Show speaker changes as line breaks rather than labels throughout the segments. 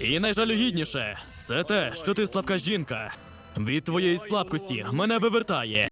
І найжалюгідніше, це те, що ти слабка жінка. Від твоєї слабкості мене вивертає.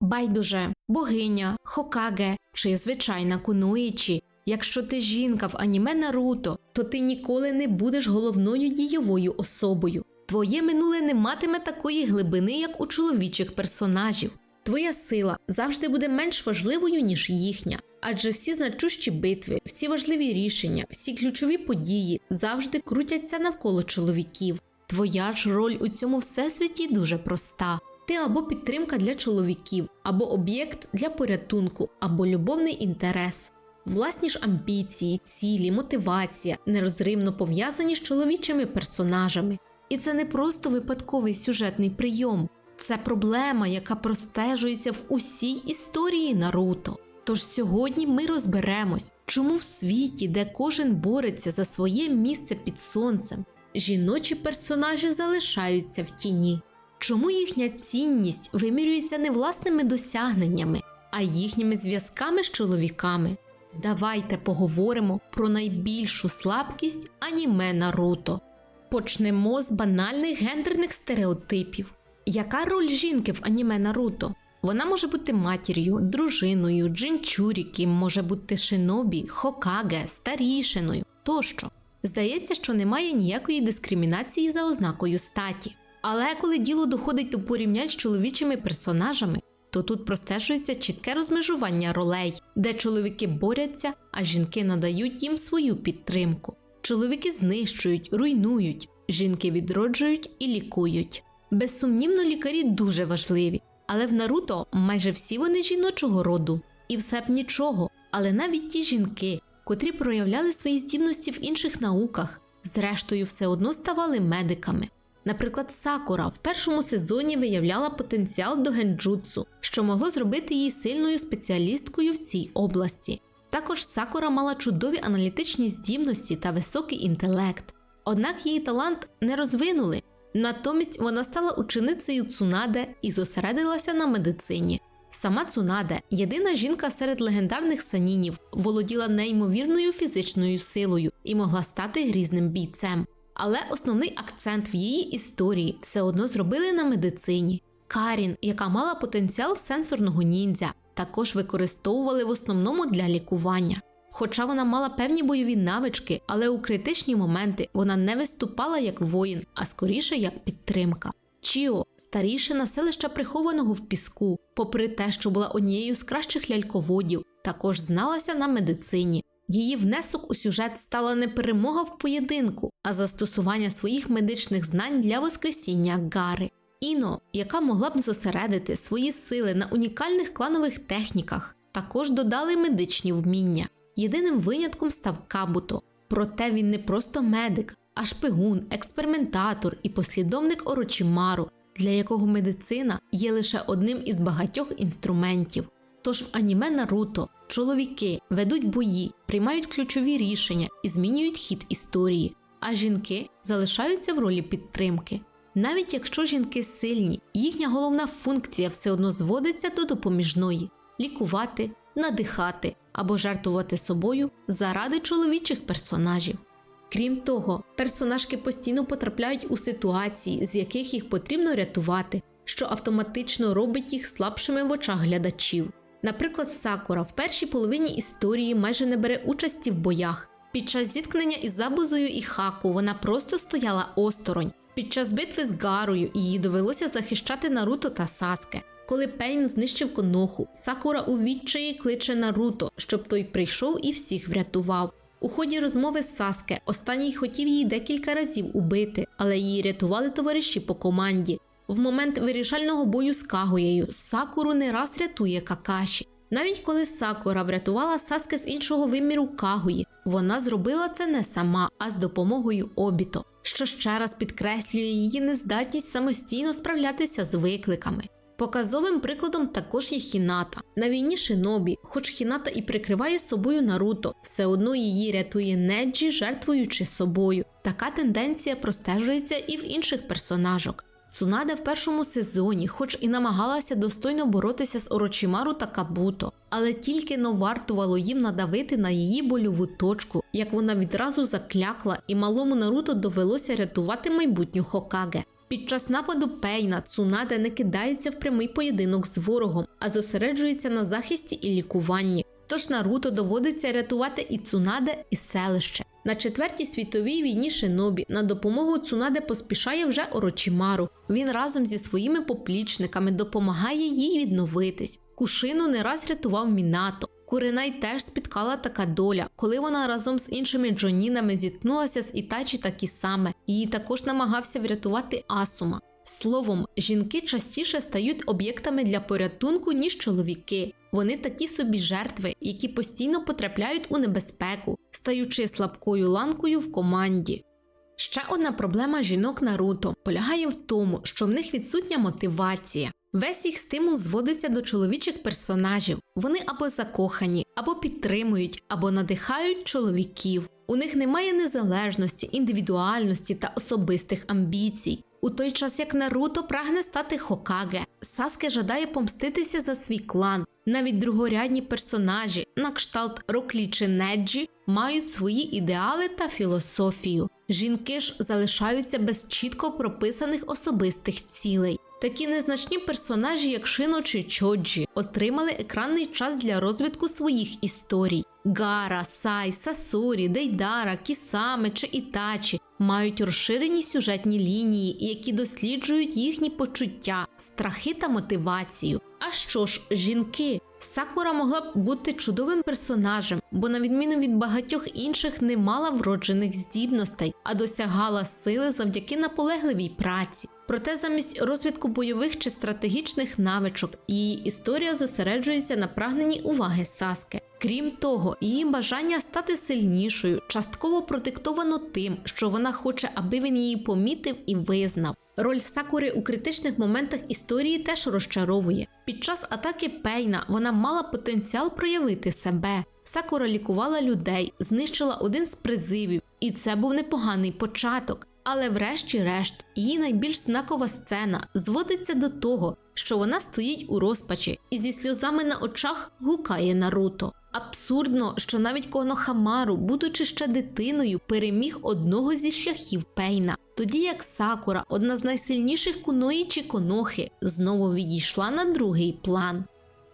Байдуже, богиня, Хокаге чи звичайна кунуїчі. Якщо ти жінка в аніме Наруто, то ти ніколи не будеш головною дієвою особою. Твоє минуле не матиме такої глибини, як у чоловічих персонажів. Твоя сила завжди буде менш важливою, ніж їхня, адже всі значущі битви, всі важливі рішення, всі ключові події завжди крутяться навколо чоловіків. Твоя ж роль у цьому всесвіті дуже проста. Ти або підтримка для чоловіків, або об'єкт для порятунку, або любовний інтерес. Власні ж амбіції, цілі, мотивація нерозривно пов'язані з чоловічими персонажами. І це не просто випадковий сюжетний прийом, це проблема, яка простежується в усій історії Наруто. Тож сьогодні ми розберемось, чому в світі, де кожен бореться за своє місце під сонцем, жіночі персонажі залишаються в тіні. Чому їхня цінність вимірюється не власними досягненнями, а їхніми зв'язками з чоловіками? Давайте поговоримо про найбільшу слабкість аніме Наруто. Почнемо з банальних гендерних стереотипів. Яка роль жінки в аніме Наруто? Вона може бути матір'ю, дружиною, джинчуріки, може бути шинобі, хокаге, старішиною тощо. Здається, що немає ніякої дискримінації за ознакою статі. Але коли діло доходить до порівнянь з чоловічими персонажами, то тут простежується чітке розмежування ролей, де чоловіки борються, а жінки надають їм свою підтримку. Чоловіки знищують, руйнують, жінки відроджують і лікують. Безсумнівно, лікарі дуже важливі, але в Наруто майже всі вони жіночого роду. І все б нічого, але навіть ті жінки, котрі проявляли свої здібності в інших науках, зрештою все одно ставали медиками. Наприклад, Сакура в першому сезоні виявляла потенціал до генджутсу, що могло зробити її сильною спеціалісткою в цій області. Також Сакура мала чудові аналітичні здібності та високий інтелект. Однак її талант не розвинули. Натомість вона стала ученицею Цунаде і зосередилася на медицині. Сама Цунаде, єдина жінка серед легендарних санінів, володіла неймовірною фізичною силою і могла стати грізним бійцем. Але основний акцент в її історії все одно зробили на медицині. Карін, яка мала потенціал сенсорного ніндзя, також використовували в основному для лікування. Хоча вона мала певні бойові навички, але у критичні моменти вона не виступала як воїн, а скоріше як підтримка. Чіо, старішина селища прихованого в піску, попри те, що була однією з кращих ляльководів, також зналася на медицині. Її внесок у сюжет стала не перемога в поєдинку, а застосування своїх медичних знань для воскресіння Гари. Іно, яка могла б зосередити свої сили на унікальних кланових техніках, також додали медичні вміння. Єдиним винятком став Кабуто. Проте він не просто медик, а шпигун, експериментатор і послідовник Орочімару, для якого медицина є лише одним із багатьох інструментів. Тож в аніме Наруто чоловіки ведуть бої, приймають ключові рішення і змінюють хід історії, а жінки залишаються в ролі підтримки. Навіть якщо жінки сильні, їхня головна функція все одно зводиться до допоміжної лікувати, надихати або жертвувати собою заради чоловічих персонажів. Крім того, персонажки постійно потрапляють у ситуації, з яких їх потрібно рятувати, що автоматично робить їх слабшими в очах глядачів. Наприклад, Сакура в першій половині історії майже не бере участі в боях. Під час зіткнення із Забузою і Хаку вона просто стояла осторонь. Під час битви з Гарою їй довелося захищати Наруто та Саске. Коли Пейн знищив коноху, Сакура у відчаї кличе Наруто, щоб той прийшов і всіх врятував. У ході розмови з Саске останній хотів її декілька разів убити, але її рятували товариші по команді. В момент вирішального бою з Кагоєю Сакуру не раз рятує Какаші. Навіть коли Сакура врятувала Саске з іншого виміру Кагої, вона зробила це не сама, а з допомогою Обіто, що ще раз підкреслює її нездатність самостійно справлятися з викликами. Показовим прикладом також є Хіната. На війні Шинобі, хоч Хіната і прикриває собою Наруто, все одно її рятує Неджі, жертвуючи собою. Така тенденція простежується і в інших персонажок. Цунаде в першому сезоні, хоч і намагалася достойно боротися з Орочимару та Кабуто, але тільки но вартувало їм надавити на її больову точку, як вона відразу заклякла, і малому Наруто довелося рятувати майбутню Хокаге. Під час нападу Пейна Цунаде не кидається в прямий поєдинок з ворогом, а зосереджується на захисті і лікуванні. Тож Наруто доводиться рятувати і Цунаде, і селище. На четвертій світовій війні Шинобі на допомогу Цунаде поспішає вже Орочимару. Він разом зі своїми поплічниками допомагає їй відновитись. Кушину не раз рятував Мінато. Куринай теж спіткала така доля, коли вона разом з іншими джонінами зіткнулася з Ітачі та Кісаме. Її також намагався врятувати Асума. Словом, жінки частіше стають об'єктами для порятунку, ніж чоловіки. Вони такі собі жертви, які постійно потрапляють у небезпеку, стаючи слабкою ланкою в команді. Ще одна проблема жінок Наруто полягає в тому, що в них відсутня мотивація. Весь їх стимул зводиться до чоловічих персонажів. Вони або закохані, або підтримують, або надихають чоловіків. У них немає незалежності, індивідуальності та особистих амбіцій. У той час як Наруто прагне стати Хокаге, Саске жадає помститися за свій клан. Навіть другорядні персонажі, на кшталт Роклі чи Неджі, мають свої ідеали та філософію. Жінки ж залишаються без чітко прописаних особистих цілей. Такі незначні персонажі, як Шино чи Чоджі, отримали екранний час для розвитку своїх історій. Гара, Сай, Сасурі, Дейдара, Кісаме чи Ітачі мають розширені сюжетні лінії, які досліджують їхні почуття, страхи та мотивацію. А що ж, жінки? Сакура могла б бути чудовим персонажем, бо, на відміну від багатьох інших, не мала вроджених здібностей, а досягала сили завдяки наполегливій праці. Проте замість розвитку бойових чи стратегічних навичок її історія зосереджується на прагненні уваги Саске. Крім того, її бажання стати сильнішою частково продиктовано тим, що вона хоче, аби він її помітив і визнав. Роль Сакури у критичних моментах історії теж розчаровує. Під час атаки Пейна вона мала потенціал проявити себе. Сакура лікувала людей, знищила один з призивів, і це був непоганий початок. Але врешті-решт, її найбільш знакова сцена зводиться до того, що вона стоїть у розпачі і зі сльозами на очах гукає Наруто. Абсурдно, що навіть Конохамару, будучи ще дитиною, переміг одного зі шляхів Пейна, тоді як Сакура, одна з найсильніших куної чи конохи, знову відійшла на другий план.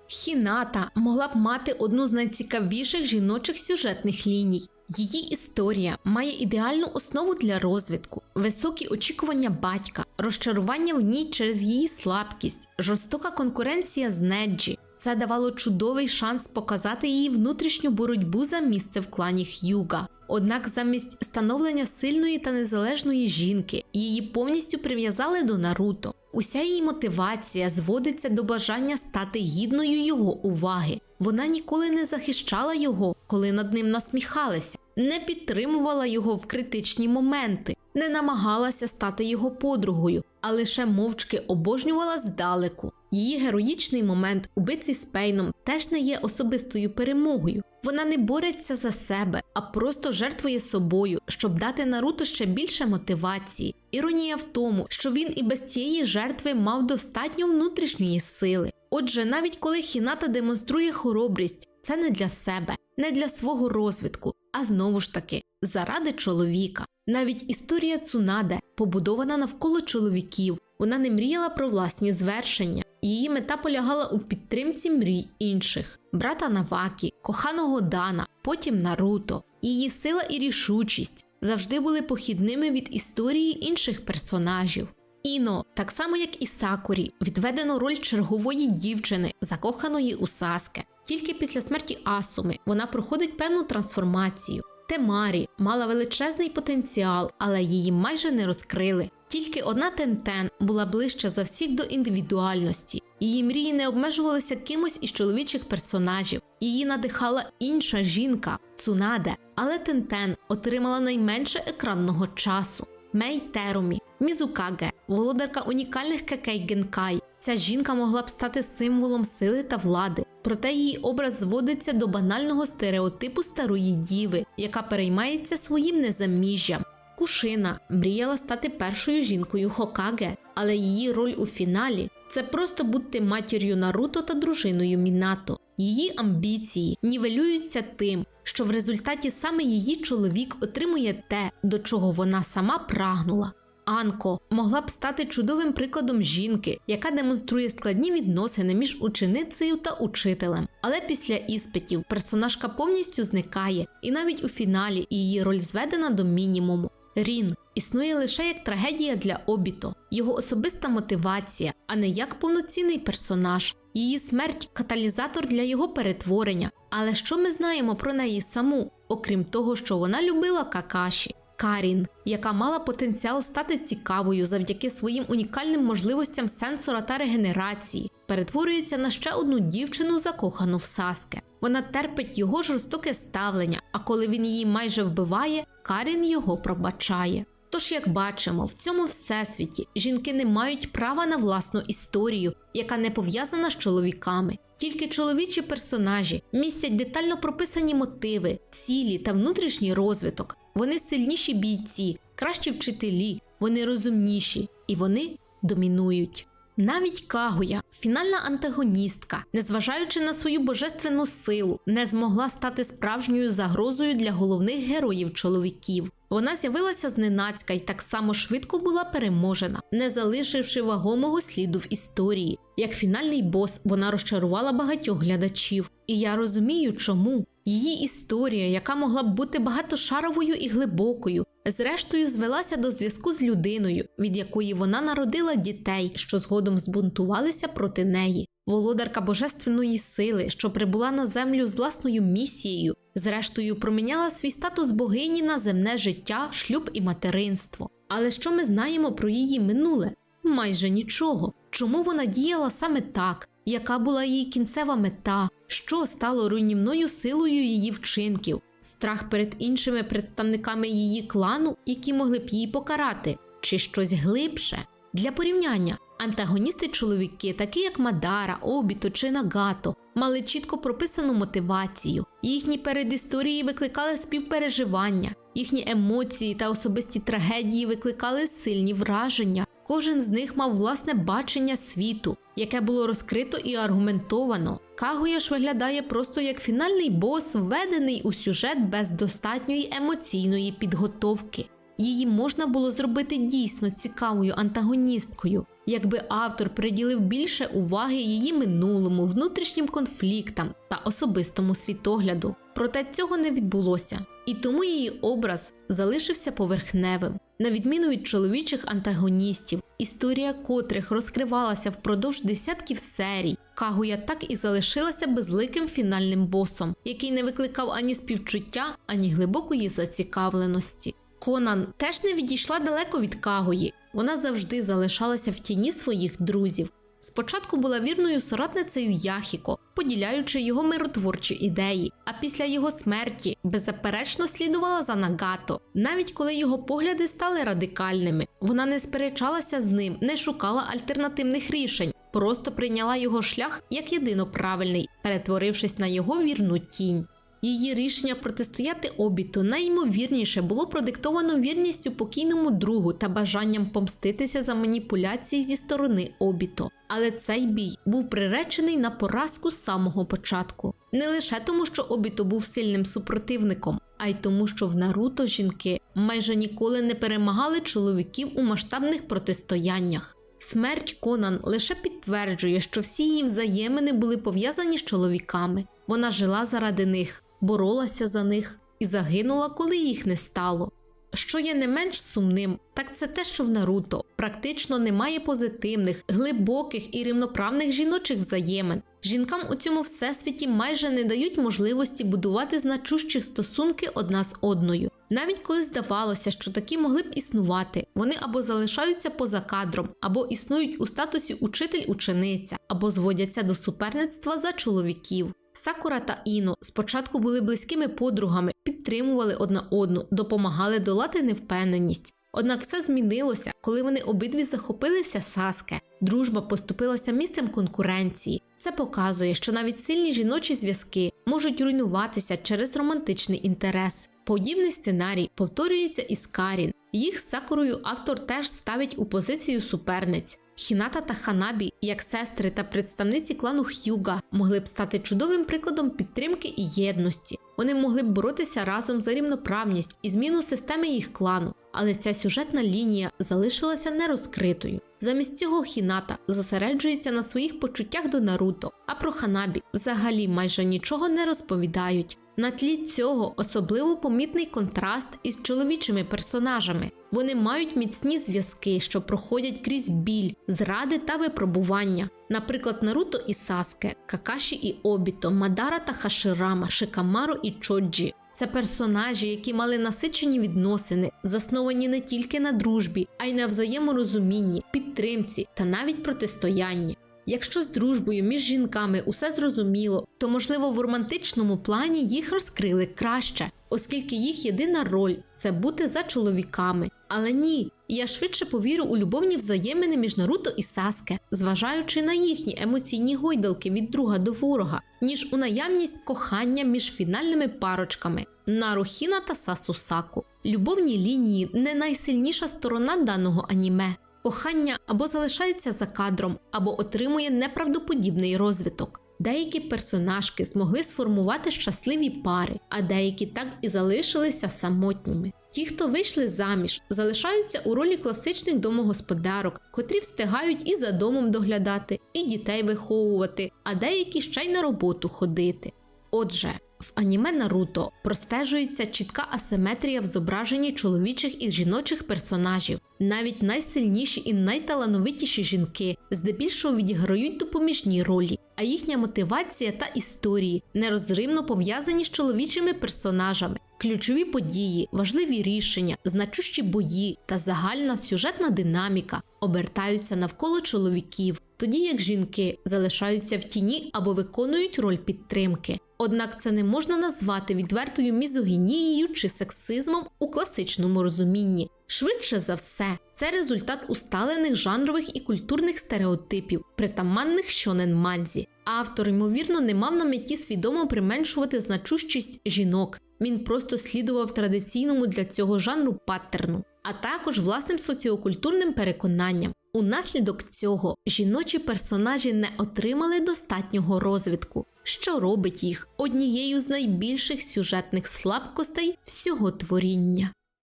Хіната могла б мати одну з найцікавіших жіночих сюжетних ліній. Її історія має ідеальну основу для розвитку, високі очікування батька, розчарування в ній через її слабкість, жорстока конкуренція з Неджі. Це давало чудовий шанс показати її внутрішню боротьбу за місце в клані Х'юга. Однак замість становлення сильної та незалежної жінки її повністю прив'язали до Наруто. Уся її мотивація зводиться до бажання стати гідною його уваги. Вона ніколи не захищала його, коли над ним насміхалися, не підтримувала його в критичні моменти, не намагалася стати його подругою, а лише мовчки обожнювала здалеку. Її героїчний момент у битві з Пейном теж не є особистою перемогою. Вона не бореться за себе, а просто жертвує собою, щоб дати Наруто ще більше мотивації. Іронія в тому, що він і без цієї жертви мав достатньо внутрішньої сили. Отже, навіть коли Хіната демонструє хоробрість, це не для себе, не для свого розвитку, а знову ж таки заради чоловіка. Навіть історія Цунаде побудована навколо чоловіків. Вона не мріяла про власні звершення. Її мета полягала у підтримці мрій інших брата Навакі, коханого Дана, потім Наруто. Її сила і рішучість завжди були похідними від історії інших персонажів. Іно, так само як і Сакурі, відведено роль чергової дівчини, закоханої у Саске. Тільки після смерті Асуми вона проходить певну трансформацію. Темарі мала величезний потенціал, але її майже не розкрили. Тільки одна Тентен була ближче за всіх до індивідуальності. Її мрії не обмежувалися кимось із чоловічих персонажів. Її надихала інша жінка Цунаде, але Тентен отримала найменше екранного часу. Мей Терумі, Мізукаге, володарка унікальних кекей Генкай. Ця жінка могла б стати символом сили та влади, проте її образ зводиться до банального стереотипу старої діви, яка переймається своїм незаміжжям. Кушина мріяла стати першою жінкою Хокаге, але її роль у фіналі це просто бути матір'ю Наруто та дружиною Мінато. Її амбіції нівелюються тим, що в результаті саме її чоловік отримує те, до чого вона сама прагнула. Анко могла б стати чудовим прикладом жінки, яка демонструє складні відносини між ученицею та учителем. Але після іспитів персонажка повністю зникає, і навіть у фіналі її роль зведена до мінімуму. Рін існує лише як трагедія для Обіто, його особиста мотивація, а не як повноцінний персонаж. Її смерть каталізатор для його перетворення. Але що ми знаємо про неї саму, окрім того, що вона любила какаші? Карін, яка мала потенціал стати цікавою завдяки своїм унікальним можливостям сенсора та регенерації, перетворюється на ще одну дівчину, закохану в Саске. Вона терпить його жорстоке ставлення, а коли він її майже вбиває, Карін його пробачає. Тож, як бачимо, в цьому всесвіті жінки не мають права на власну історію, яка не пов'язана з чоловіками. Тільки чоловічі персонажі містять детально прописані мотиви, цілі та внутрішній розвиток. Вони сильніші бійці, кращі вчителі, вони розумніші і вони домінують. Навіть Кагуя, фінальна антагоністка, незважаючи на свою божественну силу, не змогла стати справжньою загрозою для головних героїв чоловіків. Вона з'явилася зненацька і так само швидко була переможена, не залишивши вагомого сліду в історії. Як фінальний бос, вона розчарувала багатьох глядачів, і я розумію, чому. Її історія, яка могла б бути багатошаровою і глибокою, зрештою звелася до зв'язку з людиною, від якої вона народила дітей, що згодом збунтувалися проти неї. Володарка божественної сили, що прибула на землю з власною місією, зрештою проміняла свій статус богині на земне життя, шлюб і материнство. Але що ми знаємо про її минуле? Майже нічого. Чому вона діяла саме так? Яка була її кінцева мета? Що стало руйнівною силою її вчинків? Страх перед іншими представниками її клану, які могли б її покарати, чи щось глибше? Для порівняння, антагоністи чоловіки, такі як Мадара, Обіто чи Нагато, мали чітко прописану мотивацію. Їхні передісторії викликали співпереживання, їхні емоції та особисті трагедії викликали сильні враження. Кожен з них мав власне бачення світу, яке було розкрито і аргументовано. Кагуя ж виглядає просто як фінальний бос, введений у сюжет без достатньої емоційної підготовки. Її можна було зробити дійсно цікавою антагоністкою, якби автор приділив більше уваги її минулому, внутрішнім конфліктам та особистому світогляду. Проте цього не відбулося, і тому її образ залишився поверхневим. На відміну від чоловічих антагоністів, історія котрих розкривалася впродовж десятків серій, Кагуя так і залишилася безликим фінальним босом, який не викликав ані співчуття, ані глибокої зацікавленості. Конан теж не відійшла далеко від Кагої. Вона завжди залишалася в тіні своїх друзів. Спочатку була вірною соратницею Яхіко, поділяючи його миротворчі ідеї, а після його смерті беззаперечно слідувала за Нагато. Навіть коли його погляди стали радикальними, вона не сперечалася з ним, не шукала альтернативних рішень, просто прийняла його шлях як єдино правильний, перетворившись на його вірну тінь. Її рішення протистояти обіту найімовірніше було продиктовано вірністю покійному другу та бажанням помститися за маніпуляції зі сторони обіто. Але цей бій був приречений на поразку з самого початку. Не лише тому, що обіто був сильним супротивником, а й тому, що в Наруто жінки майже ніколи не перемагали чоловіків у масштабних протистояннях. Смерть Конан лише підтверджує, що всі її взаємини були пов'язані з чоловіками. Вона жила заради них, боролася за них і загинула, коли їх не стало. Що є не менш сумним, так це те, що в Наруто практично немає позитивних, глибоких і рівноправних жіночих взаємин. Жінкам у цьому всесвіті майже не дають можливості будувати значущі стосунки одна з одною. Навіть коли здавалося, що такі могли б існувати, вони або залишаються поза кадром, або існують у статусі учитель-учениця, або зводяться до суперництва за чоловіків. Сакура та Іно спочатку були близькими подругами, підтримували одна одну, допомагали долати невпевненість. Однак все змінилося, коли вони обидві захопилися Саске. Дружба поступилася місцем конкуренції. Це показує, що навіть сильні жіночі зв'язки можуть руйнуватися через романтичний інтерес. Подібний сценарій повторюється і з Карін. Їх з Сакурою автор теж ставить у позицію суперниць. Хіната та Ханабі, як сестри та представниці клану Х'юга, могли б стати чудовим прикладом підтримки і єдності. Вони могли б боротися разом за рівноправність і зміну системи їх клану, але ця сюжетна лінія залишилася нерозкритою. Замість цього Хіната зосереджується на своїх почуттях до Наруто, а про Ханабі взагалі майже нічого не розповідають. На тлі цього особливо помітний контраст із чоловічими персонажами. Вони мають міцні зв'язки, що проходять крізь біль, зради та випробування. Наприклад, Наруто і Саске, Какаші і Обіто, Мадара та Хаширама, Шикамаро і Чоджі. Це персонажі, які мали насичені відносини, засновані не тільки на дружбі, а й на взаєморозумінні, підтримці та навіть протистоянні. Якщо з дружбою між жінками усе зрозуміло, то можливо в романтичному плані їх розкрили краще, оскільки їх єдина роль це бути за чоловіками. Але ні, я швидше повірю у любовні взаємини між Наруто і Саске, зважаючи на їхні емоційні гойдалки від друга до ворога, ніж у наявність кохання між фінальними парочками Нарухіна та Сасусаку. Любовні лінії не найсильніша сторона даного аніме. Кохання або залишається за кадром, або отримує неправдоподібний розвиток. Деякі персонажки змогли сформувати щасливі пари, а деякі так і залишилися самотніми. Ті, хто вийшли заміж, залишаються у ролі класичних домогосподарок, котрі встигають і за домом доглядати, і дітей виховувати, а деякі ще й на роботу ходити. Отже, в аніме Наруто простежується чітка асиметрія в зображенні чоловічих і жіночих персонажів. Навіть найсильніші і найталановитіші жінки здебільшого відіграють допоміжні ролі, а їхня мотивація та історії нерозривно пов'язані з чоловічими персонажами. Ключові події, важливі рішення, значущі бої та загальна сюжетна динаміка обертаються навколо чоловіків, тоді як жінки залишаються в тіні або виконують роль підтримки. Однак це не можна назвати відвертою мізогінією чи сексизмом у класичному розумінні. Швидше за все, це результат усталених жанрових і культурних стереотипів, притаманних щонен манзі. Автор, ймовірно, не мав на меті свідомо применшувати значущість жінок. Він просто слідував традиційному для цього жанру паттерну, а також власним соціокультурним переконанням. Унаслідок цього жіночі персонажі не отримали достатнього розвитку, що робить їх однією з найбільших сюжетних слабкостей всього творіння.